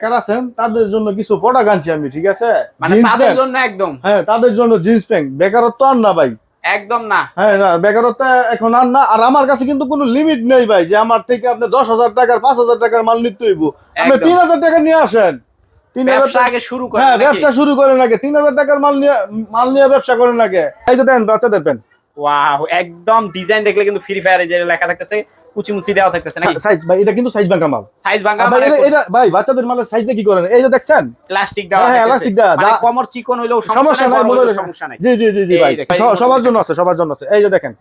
কার আছেন তাদের জন্য কিছু প্রোডাক্ট আনছি আমি ঠিক আছে? মানে তাদের জন্য একদম। হ্যাঁ তাদের জন্য জিন্স প্যান্ট বেকারত্ব আর না ভাই। একদম না। হ্যাঁ না বেকারত্ব এখন আর না। আর আমার কাছে কিন্তু কোনো লিমিট নেই ভাই যে আমার থেকে আপনি দশ হাজার টাকার পাঁচ হাজার টাকার মাল নিতে হইব। আপনি তিন হাজার টাকা নিয়ে আসেন। তিন হাজার আগে শুরু করে হ্যাঁ ব্যবসা শুরু করেন আগে। তিন হাজার টাকার মাল নিয়ে মাল নিয়ে ব্যবসা করেন আগে। এই যে দেন বাচ্চাদের প্যান্ট ওয়াও একদম ডিজাইন দেখলে কিন্তু ফ্রি ফায়ারে যে লেখা থাকতেছে কুচি মুচি দেওয়া থাকতেছে নাকি? সাইজ ভাই এটা কিন্তু সাইজ ভাঙা মাল। সাইজ ভাঙা ভাই, এটা- ভাই বাচ্চাদের মালের সাইজ কি করেন? এই যে দেখছেন? প্লাস্টিক দেওয়া হ্যাঁ, থাকতেছে। elastic দেওয়া, মানে কমর চিকন হইলেও সমস্যা নাই মনে সমস্যা নাই। জি জি জি জি ভাই সবার জন্য আছে সবার জন্য আছে। এই যে দেখেন।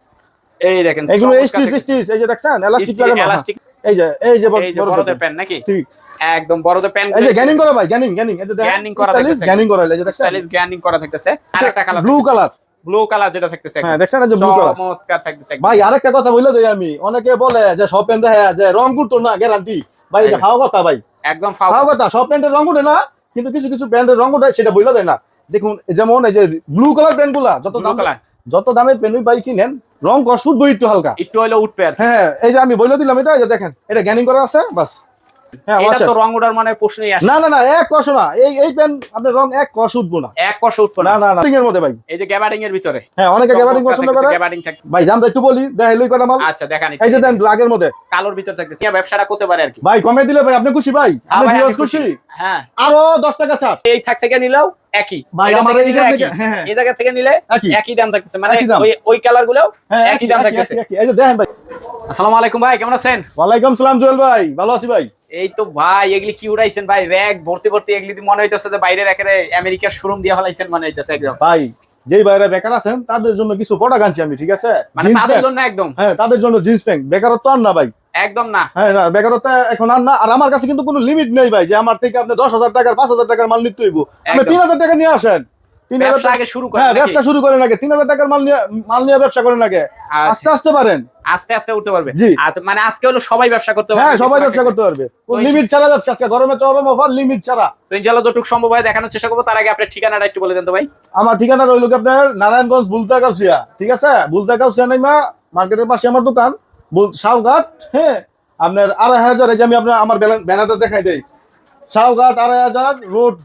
এই দেখেন এগুলো স্টিচ স্টিচ এই যে দেখছেন? এলাস্টিক লাগানো হ্যাঁ। এই যে এই যে বড়- বড় বড়দের দেখেন। নাকি? ঠিক। একদম বড়দের এই যে গ্যানিং করা ভাই গ্যানিং গ্যানিং এই যে দেখেন করা থাকতেছে। গ্যানিং করা এই যে দেখছেন? স্টাইলিশ গ্যানিং করা থাকতেছে। আরেকটা colour blue colour blue colour যেটা থাকতেছে হ্যাঁ দেখছেন যে ব্লু কালার চমৎকার থাকতেছে ভাই আরেকটা কথা বলে দেই আমি। অনেকে বলে যে সব প্যান্ট দেখে যে রং করতো না গ্যারান্টি ভাই এটা কথা ভাই। একদম কথা। সব প্যান্টের রং উঠে না কিন্তু কিছু কিছু প্যান্টের রং উঠে সেটা বলে দেয় না। দেখুন যেমন এই যে ব্লু কালার প্যান্টগুলা যত দাম যত দামের প্যান্ট ভাই কিনেন রং কষ উঠবো একটু হালকা। একটু হইল উঠবে আর হ্যাঁ এই যে আমি বলে দিলাম এটা দেখেন এটা গ্যানিং করা আছে বাস। হ্যাঁ এটা তো রং উঠার মানে প্রশ্নই আসে। না না না এক কষ না। এই এই প্যান্ট আপনার রং এক কষ উঠবো না। এক কষ উঠবে না। না না না এর মধ্যে ভাই। এই যে গ্যাবারিং এর ভিতরে। হ্যাঁ অনেকে গ্যাবারিং পছন্দ করে। গ্যাবারিং থাকে ভাই দামটা একটু বলি দেখাই কটা মাল? আচ্ছা দেখান এই যে দেন ব্ল্যাকের মধ্যে। কালোর ভিতর থাকতেছে। ব্যবসাটা করতে পারে আর কি। ভাই কমে দিলে ভাই আপনি খুশি ভাই? হ্যাঁ আপনি খুশি। হ্যাঁ। আরও দশ টাকা ছাড়। এই থাক থেকে নিলেও একই। ভাই, আমার থেকে থেকে-। হ্যাঁ, হ্যাঁ। এই জায়গা থেকে নিলে একই। দাম থাকতেছে। মানে ওই ওই কালারগুলো হ্যাঁ একই দাম থাকতেছে। একই, একই। এই যে দেখেন ভাই। আসসালামু আলাইকুম ভাই কেমন আছেন? ওয়ালাইকুম সালাম জুয়েল ভাই। ভালো আছি ভাই। এই তো ভাই এগুলি কি উড়াইছেন ভাই? র্যাক ভর্তি ভর্তি এগুলি মনে হইতেছে যে বাইরের একেবারে আমেরিকার শোরুম দিয়ে ফেলাইছেন মনে হইতেছে একদম। ভাই যেই ভাইরা বেকার আছেন তাদের জন্য কিছু প্রোডাক্ট আনছি আমি ঠিক আছে? মানে তাদের জন্য একদম। হ্যাঁ তাদের জন্য জিন্স প্যান্ট বেকারত্ব আর না ভাই। একদম না। হ্যাঁ না বেকারত্ব এখন আর না। আর আমার কাছে কিন্তু কোনো লিমিট নেই ভাই যে আমার থেকে আপনি দশ হাজার টাকার পাঁচ হাজার টাকার মাল নিতে হইব। আপনি। তিন হাজার টাকা নিয়ে আসেন। তিন হাজার ব্যবসা আগে শুরু হ্যাঁ ব্যবসা শুরু করেন আগে। তিন হাজার টাকার মাল নিয়ে মাল নিয়ে ব্যবসা করেন আগে। আস্তে আস্তে পারেন। আস্তে আস্তে উঠতে পারবে। আচ্ছা মানে আজকে হলো সবাই ব্যবসা করতে পারবে হ্যাঁ সবাই ব্যবসা করতে পারবে। লিমিট ছাড়া ব্যবসা আজকে গরমে চরম অফার লিমিট ছাড়া। তো ইনশাআল্লাহ যতটুকু সম্ভব হয় দেখানোর চেষ্টা করব। তার আগে আপনার ঠিকানাটা একটু বলে দেন তো ভাই। আমার ঠিকানা রইল আপনার নারায়ণগঞ্জ বুলতা কাউসিয়া ঠিক আছে? বুলতা কাউসিয়া নাইমা মার্কেটের পাশে আমার দোকান। শাহঘাট হ্যাঁ? আপনার আড়াই হাজার এই যে আমি আপনার আমার ব্যানার- ব্যানারটা দেখাই দেই। শাহঘাট আড়াই হাজার রোড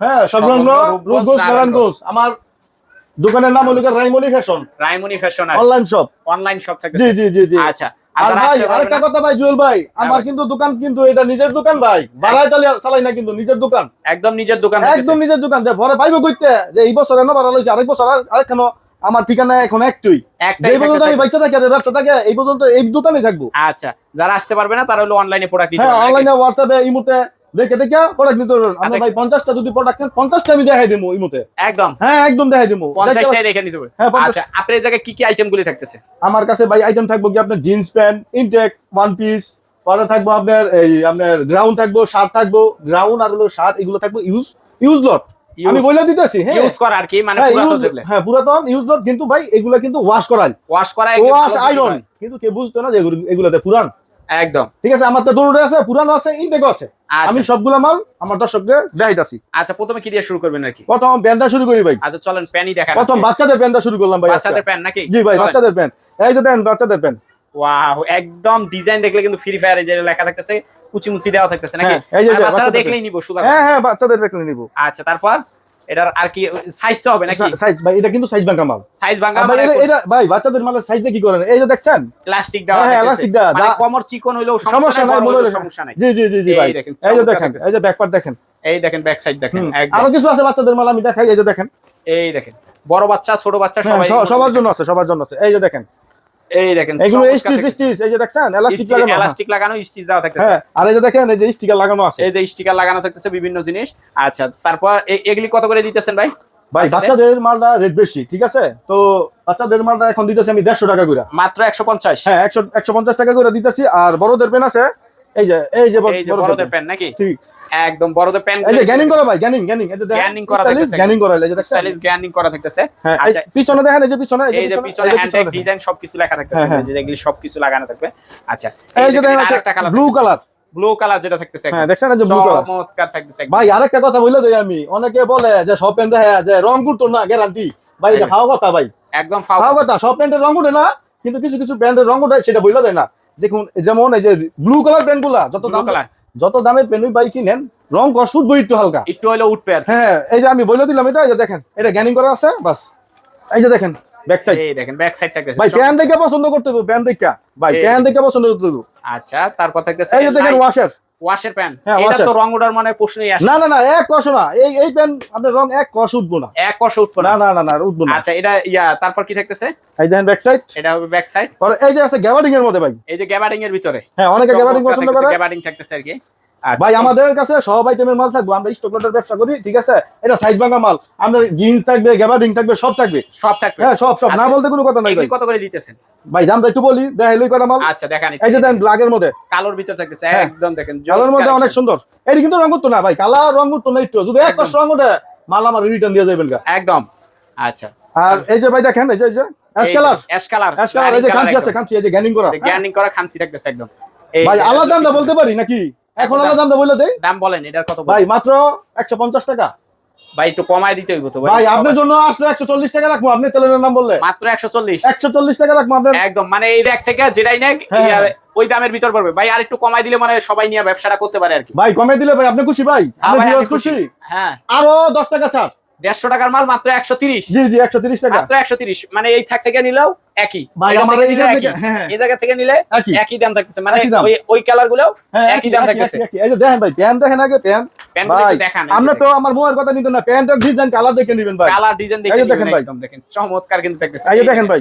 হ্যাঁ সংলগ্ন আমার দোকানের নাম হলো Raimoni fashion. Raimoni fashion online shop online shop থাকে জি জি জি জি। আচ্ছা আর ভাই আরেকটা কথা ভাই জুয়েল ভাই আমার কিন্তু দোকান কিন্তু এটা নিজের দোকান ভাই। ভাড়ায় চালিয়ে চালাই না কিন্তু নিজের দোকান। একদম নিজের দোকান একদম নিজের দোকান। ভরে পাইবো কইতে যে এই বছর এনে বাড়া লইছে আরেক বছর আরেকখান আমার ঠিকানা এখন একটুই। একটাই পর্যন্ত আমি বাচ্চা থাকি আর ব্যবসা থাকে এই পর্যন্ত এই দোকানে থাকব। আচ্ছা যারা আসতে পারবে না তারা হলো অনলাইনে প্রোডাক্ট হ্যাঁ অনলাইনে হোয়াটসঅ্যাপে ইমুতে দেখে দেখে প্রোডাক্ট নিতে পারবেন। আমরা আচ্ছা। ভাই পঞ্চাশটা যদি প্রোডাক্ট নেন পঞ্চাশটা আমি দেখাই দিবো ইমুতে একদম। হ্যাঁ একদম দেখাই দিবো। নিতে হ্যাঁ, আচ্ছা আপনার এই জায়গায় কি কি আইটেম গুলি থাকতেছে? আমার কাছে ভাই আইটেম থাকব কি আপনার jeans pant intact one piece পরে থাকব আপনার এই আপনার গ্রাউন্ড থাকব শার্ট থাকব গ্রাউন্ড আর হলো শার্ট এগুলো থাকব ইউজ ইউজ লট আমি বলে দিতেছি হ্যাঁ। ইউজ করা আর কি মানে হ্যাঁ, পুরাতন হ্যাঁ ইউজ লট কিন্তু ভাই এগুলা কিন্তু ওয়াশ করাই। ওয়াশ করা ওয়াশ আয়রন কিন্তু কে বুঝতো না যে এগুলো- এগুলাতে পুরান। একদম। ঠিক আছে আমার তো দৌড়ে আছে পুরানো আছে ইনটেকও আছে। আচ্ছা। আমি সবগুলা মাল আমার দর্শকদের দেখাইতাছি আচ্ছা প্রথমে কি দিয়ে শুরু করবেন নাকি প্রথম প্যান্টটা শুরু করি ভাই। আচ্ছা চলেন প্যানই দেখান প্রথম বাচ্চাদের প্যান্টটা শুরু করলাম ভাই বাচ্চাদের প্যান নাকি? জি ভাই বাচ্চাদের প্যান্ট। এই যে দেন বাচ্চাদের প্যান্ট। ওয়াও একদম ডিজাইন দেখলে কিন্তু ফ্রি ফায়ারে যে লেখা থাকতেছে কুচি মুচি দেওয়া থাকতেছে নাকি? হ্যাঁ, এই যে বাচ্চারা দেখলেই নিব শুধু হ্যাঁ হ্যাঁ বাচ্চাদের দেখলেই নিব। আচ্ছা তারপর? এটার আর কি হবে নাকি? সাইজ ভাই এটা কিন্তু সাইজ ভাঙা মাল। সাইজ ভাঙা ভাই এটা- ভাই বাচ্চাদের মালের সাইজ কি করেন? এই যে দেখছেন? প্লাস্টিক দেওয়া হ্যাঁ, থাকতেছে। elastic দেওয়া, মানে কমর চিকন হইলেও সমস্যা নাই সমস্যা নাই। জি জি জি জি ভাই। দেখেন, এই যে দেখেন এই যে ব্যাকপার্ট দেখেন। এই দেখেন ব্যাক সাইড দেখেন আরও কিছু আছে বাচ্চাদের মাল আমি দেখাই এই যে দেখেন। এই দেখেন বড় বাচ্চা ছোট বাচ্চা হ্যাঁ, সবাই সবার জন্য আছে সবার জন্য আছে। এই যে দেখেন এই দেখেন এগুলো স্টিচ স্টিচ এই যে দেখছেন এলাস্টিক লাগানো হ্যাঁ। এলাস্টিক লাগানো স্টিচ দাও থাকতেছে। হ্যাঁ আর এই যে দেখেন এই যে স্টিকার লাগানো আছে। এই যে স্টিকার লাগানো থাকতেছে বিভিন্ন জিনিস। আচ্ছা তারপর এগুলি কত করে দিতেছেন ভাই? ভাই বাচ্চাদের? বাচ্চাদের মালটা রেট বেশি ঠিক আছে? তো বাচ্চাদের মালটা এখন দিতেছি আমি দেড়শো টাকা করে। মাত্র একশো পঞ্চাশ? হ্যাঁ একশো একশো পঞ্চাশ টাকা করে দিতেছি আর বড়দের পেন আছে এই যে এই যে বড়দের প্যান্ট নাকি ঠিক একদম বড়দের প্যান্ট এই যে গ্যানিং করা ভাই গ্যানিং গ্যানিং এই যে Ganning করা থাকতেছে। গ্যানিং করা এই যে দেখছেন স্টাইলিশ গ্যান্ডিং করা থাকতেছে হ্যাঁ আচ্ছা পিছনে দেখেন এই যে পিছনে এই যে পিছনে হ্যান্ডটেক ডিজাইন সবকিছু লেখা থাকতেছে হ্যাঁ, হ্যাঁ। এই যে এগুলি সবকিছু লাগানো থাকবে আচ্ছা এই যে দেখেন আরেকটা colour blue colour blue colour যেটা থাকতেছে হ্যাঁ দেখছেন যে ব্লু কালার চমৎকার থাকতেছে ভাই আরেকটা কথা বলে দেই আমি অনেকে বলে যে সব প্যান্ট দেখে যে রং করতো না গ্যারান্টি ভাই এটা হ্যাঁ। খাওয়া কথা ভাই একদম খাওয়া কথা সব প্যান্টের রং উঠে না কিন্তু কিছু কিছু প্যান্টের রং উঠে সেটা বলে দেয় না দেখুন যেমন এই যে ব্লু কালার প্যান্টগুলা যত দাম যত দামের প্যান্ট ভাই কিনেন রং কস উঠবো একটু হালকা। একটু হলো উঠবে প্যান্ট হ্যাঁ এই যে আমি বলে দিলাম এটা এই যে দেখেন এটা গ্যানিং করা আছে বাস। এই যে দেখেন ব্যাক সাইড এই দেখেন ব্যাক সাইড থাকতেছে ভাই প্যান্ট দেখে পছন্দ করতে হবে প্যান্ট দেখা। ভাই প্যান্ট দেখে পছন্দ করতে হবে আচ্ছা তারপর থাকতেছে এই যে দেখেন ওয়াশার ওয়াশের প্যান। হ্যাঁ, এটা তো রং ওঠার মানে প্রশ্নই আসে। না না না এক কষ না। এই এই প্যান আপনার রং এক কষ উঠবো না। এক কষ উঠবো না। না না না উঠবো না। আচ্ছা এটা ইয়া তারপর কি থাকতেছে? এই দেখেন ব্যাক সাইড এটা হবে ব্যাক সাইড এই যে আছে গ্যাবার্ডিং এর মধ্যে ভাই। এই যে গ্যাবার্ডিং এর ভিতরে। হ্যাঁ অনেকে গ্যাবার্ডিং পছন্দ করে। গ্যাবার্ডিং থাকতেছে আর কি। ভাই আমাদের কাছে সব আইটেমের মাল থাকবে আমরা স্টক লটের ব্যবসা করি ঠিক আছে? এটা সাইজ ভাঙা মাল আপনার জিন্স থাকবে গ্যাবার্ডিং থাকবে সব থাকবে। সব থাকবে। হ্যাঁ সব সব। না আচ্ছা। বলতে কোনো কথা নাই ভাই। কত করে দিতেছেন? ভাই দামটা একটু বলি দেখাইলই কটা মাল। আচ্ছা দেখান এই যে দেন ব্ল্যাকের মধ্যে। কালোর ভিতর থাকতেছে হ্যাঁ। একদম দেখেন কালার মধ্যে অনেক সুন্দর। এটি কিন্তু রঙ উঠতো না ভাই কালার রঙ উঠতো না একটু। যদি এক একদম। পাশ রঙ উঠে মাল আমার রিটার্ন দিয়ে যাবেন একদম। আচ্ছা। আর এই যে ভাই দেখেন এই যে এই যে ash colour ash colour ash colour এই যে খামচি আছে খামচি এই যে গ্যানিং করা। জ্ঞানিং করা খামসি থাকতেছে একদম। ভাই আলাদা দামটা বলতে পারি নাকি? এখন আলাদা দামটা বলে দেই। দাম বলেন এটার কত ভাই মাত্র একশো পঞ্চাশ টাকা। ভাই একটু কমায় দিতে হইব তো ভাই। ভাই আপনার জন্য আসলে একশো চল্লিশ টাকা রাখব। আপনি তেলের নাম বললে মাত্র একশো চল্লিশ। একশো চল্লিশ টাকা রাখব আপনার। একদম মানে এই রেক থেকে যেটাই নেক আর হ্যাঁ। ওই দামের ভিতর পড়বে। ভাই আর একটু কমায় দিলে মানে সবাই নিয়ে ব্যবসাটা করতে পারে আর কি। ভাই কমায় দিলে ভাই আপনি খুশি ভাই? হ্যাঁ আপনি খুশি। হ্যাঁ। আরও দশ টাকা ছাড় দেড়শো টাকার মাল মাত্র একশো তিরিশ। জি জি একশো তিরিশ টাকা। মাত্র একশো তিরিশ। মানে এই থাক থেকে নিলেও একই। ভাই, আমার এই জায়গা থেকে-। এই জায়গা থেকে নিলে একই। দাম থাকতেছে। মানে ওই ওই কালারগুলো একই দাম থাকতেছে। এই দেখেন ভাই প্যান দেখেন আগে আমরা তো আমার মোয়ের কথা নিতেন না। প্যান্টের ডিজাইন কালার দেখে নিবেন ভাই। কালার ডিজাইন দেখে দেখেন ভাই। দেখেন। চমৎকার কিন্তু থাকতেছে এই দেখেন ভাই।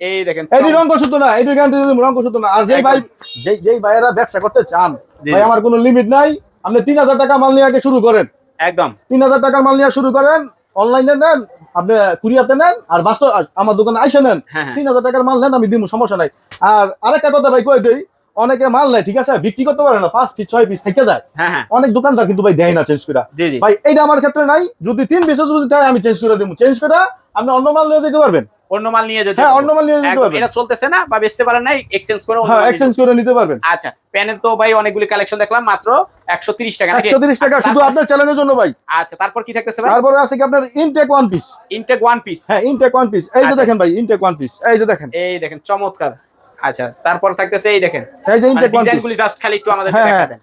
এই দেখেন চমৎকার। রঙ কষুতো না এটি গান রঙ কষুতো না। আর যেই। ভাই যেই ভাইয়েরা ব্যবসা করতে চান ভাই আমার কোনো লিমিট নাই। আপনি তিন হাজার টাকা মাল নিয়ে আগে শুরু করেন। একদম। তিন হাজার টাকার মাল নিয়ে শুরু করেন অনলাইনে নেন আপনি কুরিয়াতে নেন আর বাস্তব আমার দোকানে আইসে নেন হ্যাঁ হ্যাঁ। তিন হাজার টাকার মাল নেন আমি দিব সমস্যা নাই। আর আরেকটা কথা ভাই কই দেই অনেকে মাল নেয় ঠিক আছে? বিক্রি করতে পারে না পাঁচ পিস ছয় পিস থেকে যায়। হ্যাঁ অনেক দোকানদার কিন্তু ভাই দেয় না চেঞ্জ করে। ভাই এইটা আমার ক্ষেত্রে নাই যদি তিন পিসও যদি দেয় আমি চেঞ্জ করে দিব চেঞ্জ করে আপনি অন্য মাল নিয়ে যেতে পারবেন। অন্য মাল নিয়ে যেতে হ্যাঁ অন্য মাল নিয়ে যেতে পারবেন। এটা চলতেছে না বা বেচতে পারেন নাই এক্সচেঞ্জ করে হ্যাঁ এক্সচেঞ্জ করে নিতে পারবেন। আচ্ছা প্যানের তো ভাই অনেকগুলি কালেকশন দেখলাম মাত্র একশো তিরিশ টাকা নাকি? একশো তিরিশ টাকা আচ্ছা, শুধু আপনার চ্যানেলের জন্য ভাই। আচ্ছা তারপর কি থাকতেছে ভাই? তারপরে আছে কি আপনার intact one piece intact one piece হ্যাঁ ইনটেক ওয়ান পিস এই যে আচ্ছা। দেখেন ভাই ইনটেক ওয়ান পিস এই যে দেখেন। এই দেখেন চমৎকার। আচ্ছা তারপর থাকতেছে এই দেখেন। এই যে ইনটেক ওয়ান পিস গুলি জাস্ট খালি একটু আমাদের হ্যাঁ, দেখা হ্যাঁ। দেন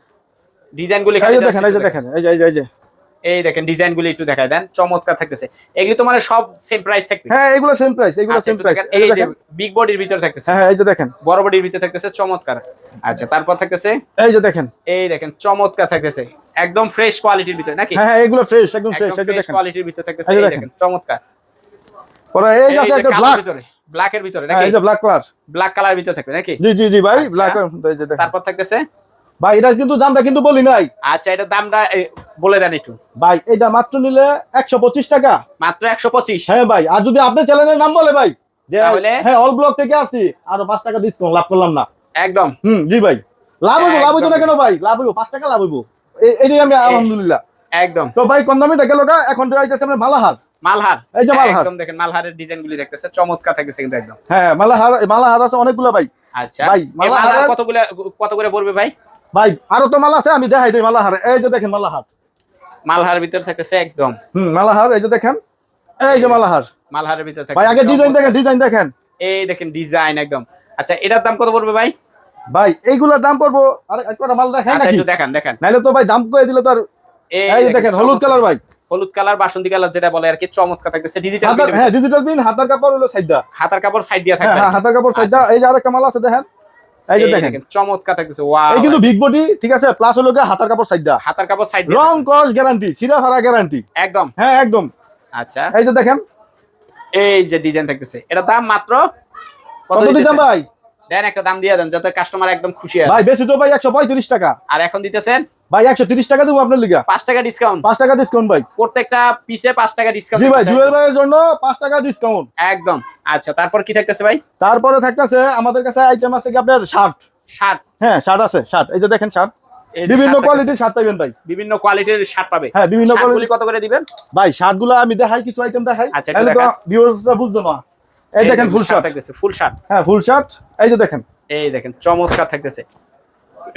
ডিজাইন গুলি খালি দেখেন এই যে দেখেন। এই যে এই যে। এই দেখেন ডিজাইন গুলি একটু দেখায় দেন চমৎকার থাকতেছে। এগুলি তো মানে সব সেম প্রাইস থাকবে? হ্যাঁ এগুলো সেম প্রাইস এগুলো আচ্ছা, সেম প্রাইস এই যে বিগ বডির ভিতরে থাকতেছে। হ্যাঁ হ্যাঁ, এই যে দেখেন। বড় বডির ভিতরে থাকতেছে চমৎকার। আচ্ছা তারপর থাকতেছে? এই যে দেখেন। এই দেখেন চমৎকার থাকতেছে। একদম ফ্রেশ কোয়ালিটির ভিতরে নাকি? হ্যাঁ হ্যাঁ এগুলো ফ্রেশ একদম ফ্রেশ এই যে দেখেন। কোয়ালিটির ভিতরে থাকতেছে এই দেখেন। চমৎকার। পরে এই যে আছে একটা ব্ল্যাক ভিতরে ব্ল্যাক এর ভিতরে হ্যাঁ নাকি? এই যে ব্ল্যাক কালার ব্ল্যাক কালার ভিতরে থাকবে নাকি? জি জি জি ভাই আচ্ছা। ব্ল্যাক এই যে দেখেন। তারপর থাকতেছে? ভাই এটা কিন্তু দামটা কিন্তু বলি নাই। আচ্ছা এটা দামটা বলে দেন একটু। ভাই এটা মাত্র নিলে একশো পঁচিশ টাকা। মাত্র একশো পঁচিশ। হ্যাঁ ভাই আর যদি আপনার চ্যানেলের নাম বলে ভাই হ্যাঁ অল ব্লক থেকে আসি আরও পাঁচ টাকা ডিসকাউন্ট লাভ করলাম না। একদম। হুম জি ভাই। লাভ হইব লাভ হইতো না কেন ভাই? লাভ হইব পাঁচ টাকা লাভ হইব। এ- এটাই আমি আলহামদুলিল্লাহ। একদম। তো ভাই কম দামে গেল এখন তো আইতেছে আমরা মালাহার। মালহার। এই যে মালহার। একদম দেখেন মালহারের ডিজাইন গুলি দেখতেছে চমৎকার থাকতেছে কিন্তু একদম। হ্যাঁ মালাহার মালাহার আছে অনেকগুলো ভাই। আচ্ছা। ভাই, মালহার কতগুলো কত করে পড়বে ভাই? ভাই আরও তো মালা আছে আমি দেখাই দিই মালাহার। এই যে দেখেন মালাহার। মালহার ভিতরে থাকতেছে একদম। হুম মালাহার এই যে দেখেন। এই যে মালাহার। মালহারের ভিতরে ভাই আগে ডিজাইন। দেখেন ডিজাইন দেখেন। এই দেখেন ডিজাইন একদম। আচ্ছা এটার দাম কত পড়বে ভাই? ভাই এইগুলোর দাম পড়ব। আর একটা মাল দেখেন আচ্ছা নাকি? একটু দেখান দেখান। নাইলে তো ভাই দাম করে দিলে তো আর এই দেখেন হলুদ। কালার ভাই। হলুদ কালার বাসন্তী কালার যেটা বলে আর কি চমৎকার থাকতেছে। ডিজিটাল হাতার হ্যাঁ ডিজিটাল বিন হাতার কাপড় হলো সাইডা হাতার কাপড় সাইড দিয়ে থাকে থাকবে। হ্যাঁ হাতার কাপড় সাইডা এই যে আরেকটা মাল আছে দেখেন। এই যে দেখেন। দেখেন চমৎকার থাকতেছে ওয়াও এই কিন্তু বিগ বডি ঠিক আছে প্লাস হলো গিয়ে হাতার কাপড় সাইডা হাতার কাপড় সাইড রং কস গ্যারান্টি সিরা ভাড়া গ্যারান্টি একদম। হ্যাঁ একদম। আচ্ছা। এই যে দেখেন। এই যে ডিজাইন থাকতেছে এটা দাম মাত্র কত কত দিতাম ভাই? দেন একটা দাম দিয়ে দেন যাতে কাস্টমার একদম খুশি হয়। ভাই বেশি তো ভাই একশো পঁয়ত্রিশ টাকা। আর এখন দিতেছেন ভাই একশো তিরিশ টাকা দেবো আপনার লিগা। পাঁচ টাকা ডিসকাউন্ট পাঁচ টাকা ডিসকাউন্ট ভাই। প্রত্যেকটা পিসে পাঁচ টাকা ডিসকাউন্ট জি ভাই জুয়েল ভাইয়ের জন্য টাকা ডিসকাউন্ট একদম। আচ্ছা তারপর কি থাকতেছে ভাই? তারপরে থাকতেছে আমাদের কাছে আইটেম আছে কি আপনার শার্ট শার্ট হ্যাঁ শার্ট আছে শার্ট এই যে দেখেন শার্ট এই যে বিভিন্ন কোয়ালিটির শার্ট পাবেন ভাই। বিভিন্ন কোয়ালিটির শার্ট পাবে। হ্যাঁ বিভিন্ন কোয়ালিটি কত করে দিবেন? ভাই শার্টগুলো আমি দেখাই কিছু আইটেম দেখাই। আচ্ছা। ভিউয়ার্সরা বুঝতো না। এই দেখেন ফুল শার্ট থাকতেছে ফুল শার্ট হ্যাঁ ফুল শার্ট এই যে দেখেন। এই দেখেন চমৎকার থাকতেছে।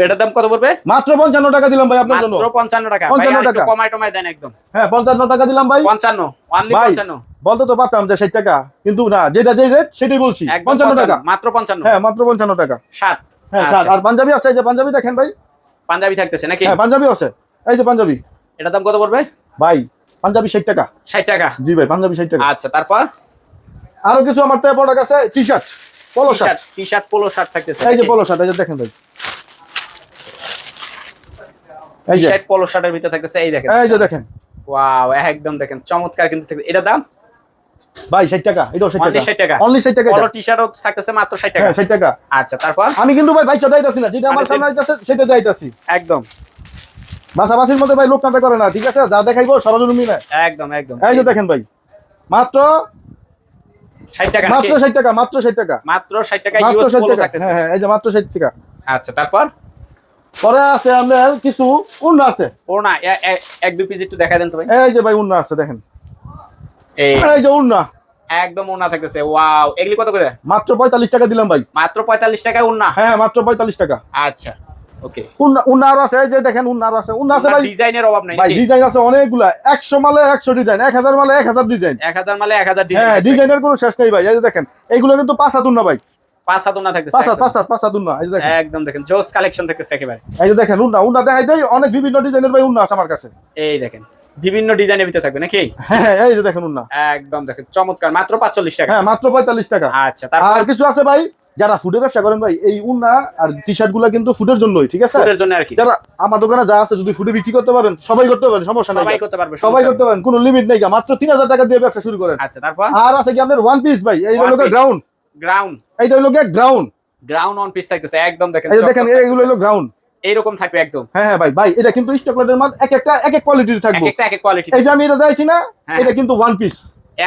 এটার দাম কত পড়বে? মাত্র পঞ্চান্ন টাকা দিলাম ভাই আপনার জন্য। মাত্র পঞ্চান্ন টাকা। 55 55 টাকা। কমায় টমায় দেন একদম। হ্যাঁ পঞ্চান্ন টাকা দিলাম ভাই। পঞ্চান্ন অনলি ভাই, পঞ্চান্ন। বলতে তো পারতাম যে ষাট টাকা কিন্তু না যেটা যে রেট সেটাই বলছি। একদম পঞ্চান্ন টাকা। মাত্র পঞ্চান্ন। হ্যাঁ মাত্র পঞ্চান্ন টাকা। শার্ট হ্যাঁ আচ্ছা। শার্ট আর পাঞ্জাবি আছে এই যে পাঞ্জাবি দেখেন ভাই। পাঞ্জাবি থাকতেছে নাকি? হ্যাঁ পাঞ্জাবি আছে। এই যে পাঞ্জাবি। এটার দাম কত পড়বে? ভাই পাঞ্জাবি ষাট টাকা। ষাট টাকা। জি ভাই পাঞ্জাবি ষাট টাকা। আচ্ছা তারপর? আরও কিছু আমার তো প্রোডাক্ট আছে T shirt polo shirt T shirt polo shirt থাকতেছে এই যে পলো শার্ট এই যে দেখেন ভাই। এই যে। শার্ট পোলো শার্টের ভিতরে থাকতেছে এই দেখেন। এই যে দেখেন। ওয়াও একদম দেখেন চমৎকার কিন্তু থাকতেছে। দাম? ভাই টাকা এটাও টাকা। 60 টাকা। অনলি ষাট টাকা পোলো টি শার্টও থাকতেছে মাত্র ষাট টাকা। হ্যাঁ টাকা। আচ্ছা তারপর? আমি কিন্তু ভাই বাইচা যাইতাছি না। যেটা আমার সামনে আইতাছে সেটা যাইতাছি একদম। বাসাবাসির মধ্যে ভাই লোক নাটক করে না ঠিক আছে? যা দেখাইবো সরজমিনে। না একদম একদম। এই যে দেখেন ভাই মাত্র ষাট টাকা মাত্র নাকি? ষাট টাকা মাত্র ষাট টাকা। মাত্র ষাট টাকা মাত্র ইউএস থাকতেছে। হ্যাঁ হ্যাঁ এই যে মাত্র ষাট টাকা। আচ্ছা তারপর? পরে আছে আমাদের কিছু উন্ন আছে। ও না এ- এ- এক দুই পিস একটু দেখা দেন তো ভাই। এই যে ভাই উন্ন আছে দেখেন। এই যে উন্না। একদম ওনা থাকতেছে ওয়াও। এগুলি কত করে? মাত্র পঁয়তাল্লিশ টাকা দিলাম ভাই। মাত্র পঁয়তাল্লিশ টাকায় ওনা হ্যাঁ মাত্র পঁয়তাল্লিশ টাকা। আচ্ছা ওকে। উন্না উন্না আছে এই যে দেখেন উন্না আছে। উন্না আছে ভাই। ডিজাইনের অভাব নাই ভাই ডিজাইন আছে অনেকগুলা। একশো মালে একশো ডিজাইন এক হাজার মালে এক হাজার ডিজাইন। এক হাজার মালে এক হাজার হ্যাঁ ডিজাইনের কোনো শেষ নেই ভাই। এই যে দেখেন এইগুলো কিন্তু পাঁচ হাত উন্না ভাই। পাঁচ হাত ওনা থাকতেছে পাঁচ হাত পাঁচ হাত পাঁচ হাত উন্না এই দেখেন। একদম দেখেন জোস কালেকশন থাকতেছে একেবারে। এই যে দেখেন উন্না উন্না দেখাই দেয় অনেক বিভিন্ন ডিজাইনের ভাই উন্না আছে আমার কাছে। এই দেখেন বিভিন্ন ডিজাইনের ভিতরে থাকবে নাকি? হ্যাঁ হ্যাঁ, এই যে দেখেন উন্না। একদম দেখেন চমৎকার মাত্র পাঁচচল্লিশ টাকা। হ্যাঁ মাত্র পঁয়তাল্লিশ টাকা। আচ্ছা আর কিছু আছে ভাই যারা ফুডের ব্যবসা করেন ভাই এই উন্না আর টি শার্টগুলা কিন্তু ফুডের জন্যই ঠিক আছে? ফুডের জন্য আর কি। যারা আমার দোকানে যা আছে যদি ফুডে বিক্রি করতে পারেন সবাই করতে পারেন সমস্যা সবাই নাই করতে পারবে সবাই করতে পারেন কোনো লিমিট নেই মাত্র তিন হাজার টাকা দিয়ে ব্যবসা শুরু করেন। আচ্ছা তারপর? আর আছে কি আপনার ওয়ান পিস ভাই এই হলো গ্রাউন্ড গ্রাউন্ড এইটা হলো গ্রাউন্ড গ্রাউন্ড অন পিস থাকতেছে একদম দেখেন এই দেখেন এগুলো হলো গ্রাউন্ড। এইরকম থাকবে একদম। হ্যাঁ হ্যাঁ ভাই ভাই এটা কিন্তু স্টকলেটের মাল এক একটা এক এক কোয়ালিটির এক থাকবে একটা এক এক কোয়ালিটি এই যে আমি এটা চাইছি না হ্যাঁ। এটা কিন্তু ওয়ান পিস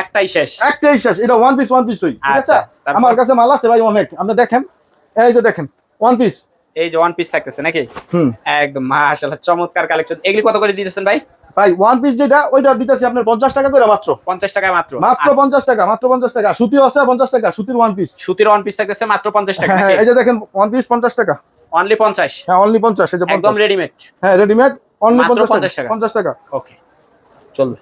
একটাই শেষ। একটাই শেষ এটা ওয়ান পিস ওয়ান পিস হই ঠিক আছে? আচ্ছা, আমার কাছে মাল আছে ভাই অনেক আপনি দেখেন। এই যে দেখেন ওয়ান পিস এই যে ওয়ান পিস থাকতেছে নাকি? হুম। একদম মাশাআল্লাহ চমৎকার কালেকশন এগুলি কত করে দিতেছেন ভাই? ভাই ওয়ান পিস যেটা ওইটা দিতেছি আপনার পঞ্চাশ টাকা করে মাত্র। পঞ্চাশ টাকা মাত্র। মাত্র পঞ্চাশ টাকা মাত্র পঞ্চাশ টাকা। সুতিও আছে পঞ্চাশ টাকা সুতির ওয়ান পিস সুতির ওয়ান পিস থাকতেছে মাত্র পঞ্চাশ টাকা হ্যাঁ এই যে দেখেন ওয়ান পিস পঞ্চাশ টাকা। অনলি পঞ্চাশ? হ্যাঁ অনলি পঞ্চাশ একদম রেডিমেড হ্যাঁ রেডিমেড অনলি পঞ্চাশ 50 টাকা। টাকা। পঞ্চাশ টাকা। ওকে চলবে।